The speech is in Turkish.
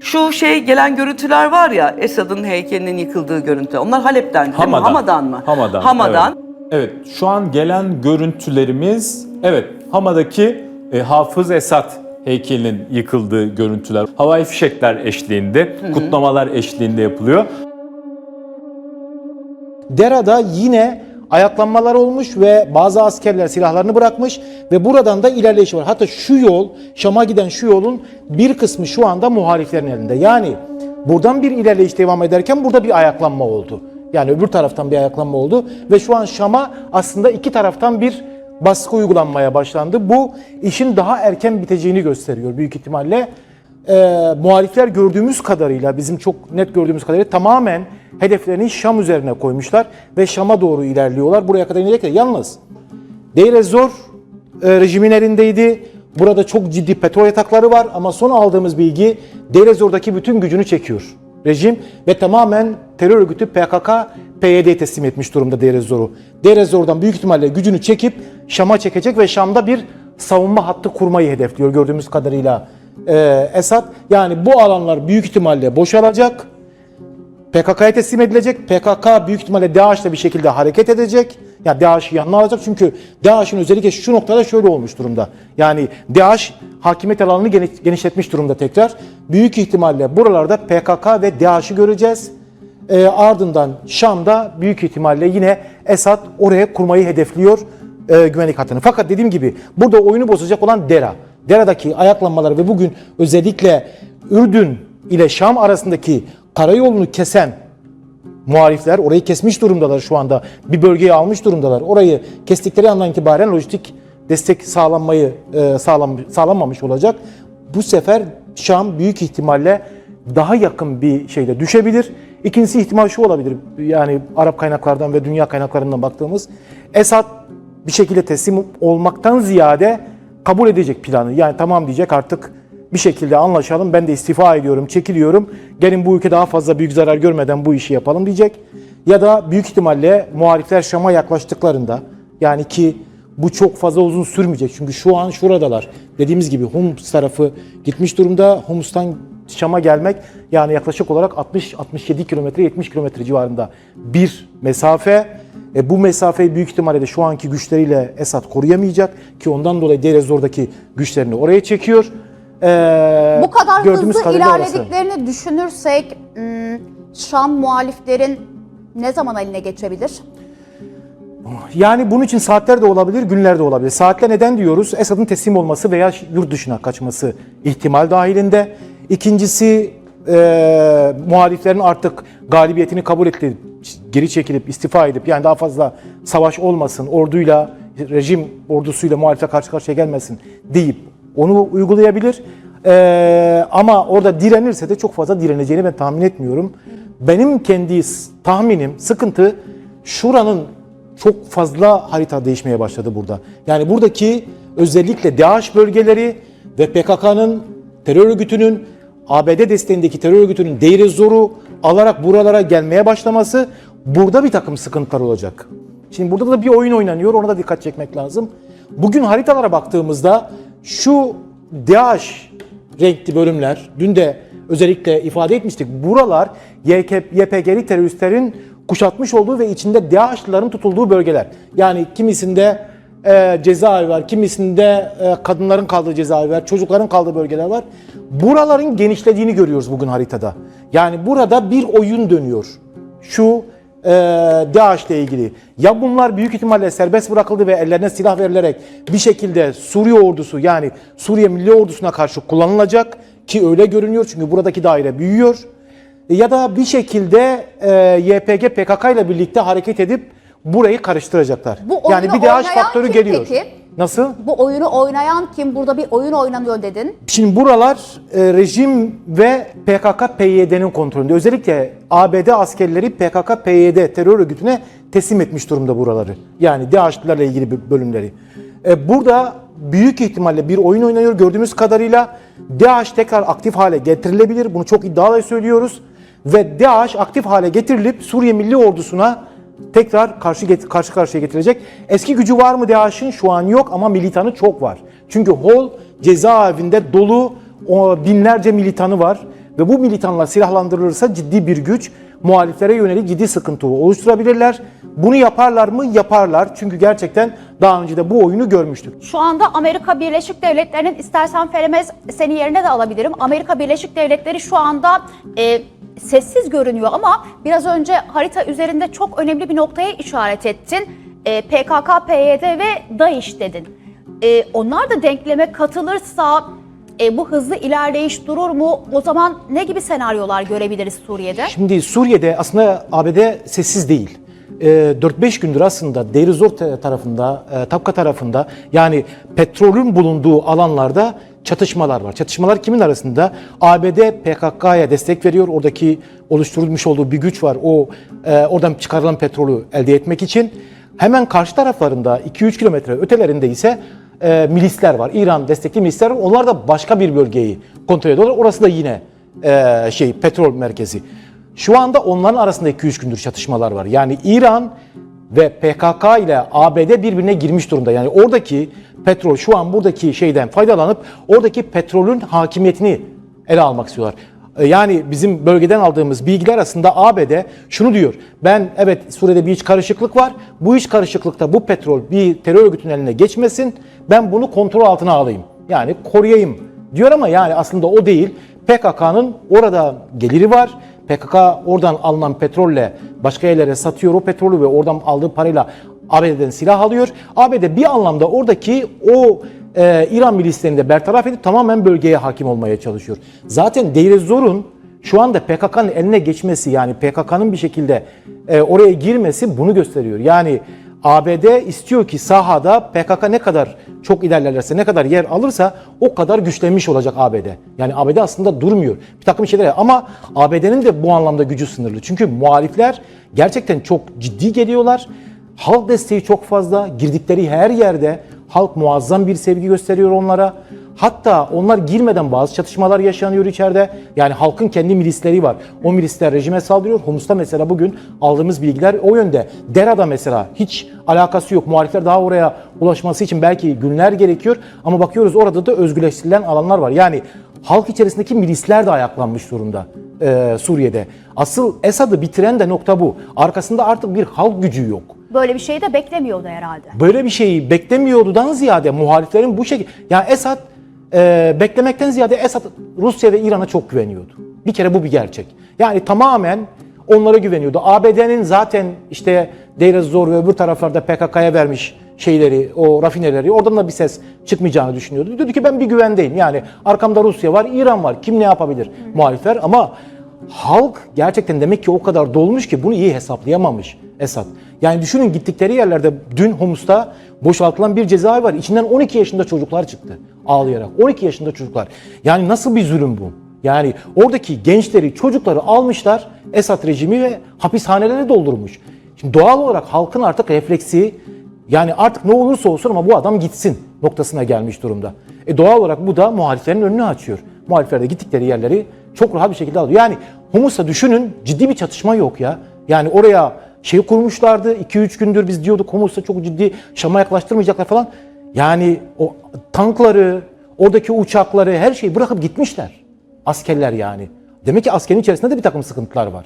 Şu şey gelen görüntüler var ya Esad'ın heykelinin yıkıldığı görüntü. Onlar Halep'ten değil Hamadan. mi? Hamadan mı? Hamadan. Hamadan. Evet. Evet, şu an gelen görüntülerimiz evet Hama'daki e, Hafız Esat heykelinin yıkıldığı görüntüler. Havai fişekler eşliğinde, kutlamalar eşliğinde yapılıyor. Dera'da yine ayaklanmalar olmuş ve bazı askerler silahlarını bırakmış ve buradan da ilerleyiş var. Hatta şu yol, Şam'a giden şu yolun bir kısmı şu anda muhaliflerin elinde. Yani buradan bir ilerleyiş devam ederken burada bir ayaklanma oldu. Yani öbür taraftan bir ayaklanma oldu ve şu an Şam'a aslında iki taraftan bir baskı uygulanmaya başlandı. Bu işin daha erken biteceğini gösteriyor büyük ihtimalle e, muhalifler gördüğümüz kadarıyla bizim çok net gördüğümüz kadarıyla tamamen hedeflerini Şam üzerine koymuşlar ve Şam'a doğru ilerliyorlar. Buraya kadar inecekler. Yalnız Deir ez-Zor e, rejimin elindeydi. Burada çok ciddi petrol yatakları var ama son aldığımız bilgi Deir ez-Zor'daki bütün gücünü çekiyor rejim ve tamamen terör örgütü PKK PYD'ye teslim etmiş durumda Deir ez-Zor'u. Deir ez-Zor'dan büyük ihtimalle gücünü çekip Şam'a çekecek ve Şam'da bir savunma hattı kurmayı hedefliyor gördüğümüz kadarıyla e, Esad. Yani bu alanlar büyük ihtimalle boşalacak. PKK'ya teslim edilecek. PKK büyük ihtimalle DAEŞ'le bir şekilde hareket edecek. Yani DAEŞ'i yanına alacak çünkü DAEŞ'in özellikle şu noktada şöyle olmuş durumda. Yani DAEŞ hakimiyet alanını geniş- genişletmiş durumda tekrar. Büyük ihtimalle buralarda PKK ve DAEŞ'i göreceğiz. Ee, ardından Şam'da büyük ihtimalle yine Esad oraya kurmayı hedefliyor e, güvenlik hattını. Fakat dediğim gibi burada oyunu bozacak olan Dera. Dera'daki ayaklanmaları ve bugün özellikle Ürdün ile Şam arasındaki karayolunu kesen muhalifler orayı kesmiş durumdalar şu anda. Bir bölgeyi almış durumdalar. Orayı kestikleri andan itibaren lojistik destek sağlanmayı e, sağlam, sağlanmamış olacak. Bu sefer Şam büyük ihtimalle daha yakın bir şeyde düşebilir. İkincisi ihtimal şu olabilir. Yani Arap kaynaklardan ve dünya kaynaklarından baktığımız Esad bir şekilde teslim olmaktan ziyade kabul edecek planı. Yani tamam diyecek artık bir şekilde anlaşalım. Ben de istifa ediyorum, çekiliyorum. Gelin bu ülke daha fazla büyük zarar görmeden bu işi yapalım diyecek. Ya da büyük ihtimalle muhalifler Şam'a yaklaştıklarında yani ki bu çok fazla uzun sürmeyecek. Çünkü şu an şuradalar. Dediğimiz gibi Humus tarafı gitmiş durumda. Humus'tan Şam'a gelmek yani yaklaşık olarak 60-67 kilometre 70 kilometre civarında bir mesafe. E, bu mesafeyi büyük ihtimalle de şu anki güçleriyle Esad koruyamayacak ki ondan dolayı Deir ez-Zor'daki güçlerini oraya çekiyor. E, Bu kadar hızlı kadarıyla orası. ilerlediklerini düşünürsek hmm, Şam muhaliflerin ne zaman eline geçebilir? Yani bunun için saatler de olabilir, günler de olabilir. Saatler neden diyoruz? Esad'ın teslim olması veya yurt dışına kaçması ihtimal dahilinde. İkincisi e, muhaliflerin artık galibiyetini kabul etti, geri çekilip istifa edip yani daha fazla savaş olmasın, orduyla, rejim ordusuyla muhalifle karşı karşıya gelmesin deyip onu uygulayabilir. E, ama orada direnirse de çok fazla direneceğini ben tahmin etmiyorum. Benim kendi tahminim, sıkıntı şuranın çok fazla harita değişmeye başladı burada. Yani buradaki özellikle DAEŞ bölgeleri ve PKK'nın terör örgütünün ABD desteğindeki terör örgütünün Deir ez-Zor'u alarak buralara gelmeye başlaması burada bir takım sıkıntılar olacak. Şimdi burada da bir oyun oynanıyor ona da dikkat çekmek lazım. Bugün haritalara baktığımızda şu DAEŞ renkli bölümler, dün de özellikle ifade etmiştik. Buralar YPG'li teröristlerin kuşatmış olduğu ve içinde DAEŞ'lıların tutulduğu bölgeler. Yani kimisinde e, cezaevi var, kimisinde e, kadınların kaldığı cezaevi var, çocukların kaldığı bölgeler var. Buraların genişlediğini görüyoruz bugün haritada. Yani burada bir oyun dönüyor. Şu e, DAEŞ ile ilgili. Ya bunlar büyük ihtimalle serbest bırakıldı ve ellerine silah verilerek bir şekilde Suriye ordusu yani Suriye Milli Ordusu'na karşı kullanılacak ki öyle görünüyor çünkü buradaki daire büyüyor. Ya da bir şekilde e, YPG PKK ile birlikte hareket edip burayı karıştıracaklar. Bu yani bir DAEŞ faktörü geliyor. peki? Nasıl? Bu oyunu oynayan kim? Burada bir oyun oynanıyor dedin. Şimdi buralar e, rejim ve PKK-PYD'nin kontrolünde. Özellikle ABD askerleri PKK-PYD terör örgütüne teslim etmiş durumda buraları. Yani DAEŞ'lilerle ilgili bir bölümleri. E, burada büyük ihtimalle bir oyun oynanıyor gördüğümüz kadarıyla. DAEŞ tekrar aktif hale getirilebilir. Bunu çok iddialı söylüyoruz. Ve DAEŞ aktif hale getirilip Suriye Milli Ordusu'na tekrar karşı karşı karşıya getirecek. Eski gücü var mı DAEŞ'in? Şu an yok ama militanı çok var. Çünkü Hol cezaevinde dolu binlerce militanı var ve bu militanlar silahlandırılırsa ciddi bir güç muhaliflere yönelik ciddi sıkıntı oluşturabilirler. Bunu yaparlar mı? Yaparlar. Çünkü gerçekten daha önce de bu oyunu görmüştük. Şu anda Amerika Birleşik Devletleri'nin istersen Felemez seni yerine de alabilirim. Amerika Birleşik Devletleri şu anda e, sessiz görünüyor ama biraz önce harita üzerinde çok önemli bir noktaya işaret ettin. E, PKK, PYD ve DAEŞ dedin. E, onlar da denkleme katılırsa e, bu hızlı ilerleyiş durur mu? O zaman ne gibi senaryolar görebiliriz Suriye'de? Şimdi Suriye'de aslında ABD sessiz değil. Ee, 4-5 gündür aslında Deir Zor te- tarafında, e, Tapka tarafında yani petrolün bulunduğu alanlarda çatışmalar var. Çatışmalar kimin arasında? ABD PKK'ya destek veriyor. Oradaki oluşturulmuş olduğu bir güç var. O e, oradan çıkarılan petrolü elde etmek için. Hemen karşı taraflarında 2-3 kilometre ötelerinde ise e, milisler var. İran destekli milisler var. Onlar da başka bir bölgeyi kontrol ediyorlar. Orası da yine e, şey petrol merkezi. Şu anda onların arasında 2-3 gündür çatışmalar var. Yani İran ve PKK ile ABD birbirine girmiş durumda. Yani oradaki petrol şu an buradaki şeyden faydalanıp oradaki petrolün hakimiyetini ele almak istiyorlar. E, Yani bizim bölgeden aldığımız bilgiler arasında ABD şunu diyor. Ben evet Suriye'de bir iç karışıklık var. Bu iç karışıklıkta bu petrol bir terör örgütünün eline geçmesin. Ben bunu kontrol altına alayım. Yani koruyayım diyor ama yani aslında o değil. PKK'nın orada geliri var. PKK oradan alınan petrolle başka yerlere satıyor o petrolü ve oradan aldığı parayla ABD'den silah alıyor. ABD bir anlamda oradaki o e, İran milislerini de bertaraf edip tamamen bölgeye hakim olmaya çalışıyor. Zaten Deir ez-Zor'un şu anda PKK'nın eline geçmesi yani PKK'nın bir şekilde e, oraya girmesi bunu gösteriyor. Yani ABD istiyor ki sahada PKK ne kadar çok ilerlerse, ne kadar yer alırsa o kadar güçlenmiş olacak ABD. Yani ABD aslında durmuyor. Bir takım şeyler ama ABD'nin de bu anlamda gücü sınırlı. Çünkü muhalifler gerçekten çok ciddi geliyorlar. Halk desteği çok fazla. Girdikleri her yerde halk muazzam bir sevgi gösteriyor onlara. Hatta onlar girmeden bazı çatışmalar yaşanıyor içeride. Yani halkın kendi milisleri var. O milisler rejime saldırıyor. Humus'ta mesela bugün aldığımız bilgiler o yönde. Dera'da mesela hiç alakası yok. Muhalifler daha oraya ulaşması için belki günler gerekiyor. Ama bakıyoruz orada da özgürleştirilen alanlar var. Yani halk içerisindeki milisler de ayaklanmış durumda e, Suriye'de. Asıl Esad'ı bitiren de nokta bu. Arkasında artık bir halk gücü yok. Böyle bir şeyi de beklemiyordu herhalde. Böyle bir şeyi beklemiyordudan ziyade muhaliflerin bu şekilde... Yani Esad e, beklemekten ziyade Esad Rusya ve İran'a çok güveniyordu. Bir kere bu bir gerçek. Yani tamamen onlara güveniyordu. ABD'nin zaten işte Deir ez-Zor ve öbür taraflarda PKK'ya vermiş şeyleri, o rafineleri oradan da bir ses çıkmayacağını düşünüyordu. Dedi ki ben bir güvendeyim. Yani arkamda Rusya var, İran var. Kim ne yapabilir? Muhalifler ama halk gerçekten demek ki o kadar dolmuş ki bunu iyi hesaplayamamış Esad. Yani düşünün gittikleri yerlerde dün Humus'ta boşaltılan bir cezaevi var. İçinden 12 yaşında çocuklar çıktı ağlayarak. 12 yaşında çocuklar. Yani nasıl bir zulüm bu? Yani oradaki gençleri, çocukları almışlar Esad rejimi ve hapishanelere doldurmuş. Şimdi doğal olarak halkın artık refleksi yani artık ne olursa olsun ama bu adam gitsin noktasına gelmiş durumda. E doğal olarak bu da muhaliflerin önünü açıyor. Muhalifler de gittikleri yerleri çok rahat bir şekilde alıyor. Yani Humus'ta düşünün ciddi bir çatışma yok ya. Yani oraya şey kurmuşlardı 2-3 gündür biz diyorduk Humus'ta çok ciddi Şam'a yaklaştırmayacaklar falan. Yani o tankları, oradaki uçakları her şeyi bırakıp gitmişler. Askerler yani. Demek ki askerin içerisinde de bir takım sıkıntılar var.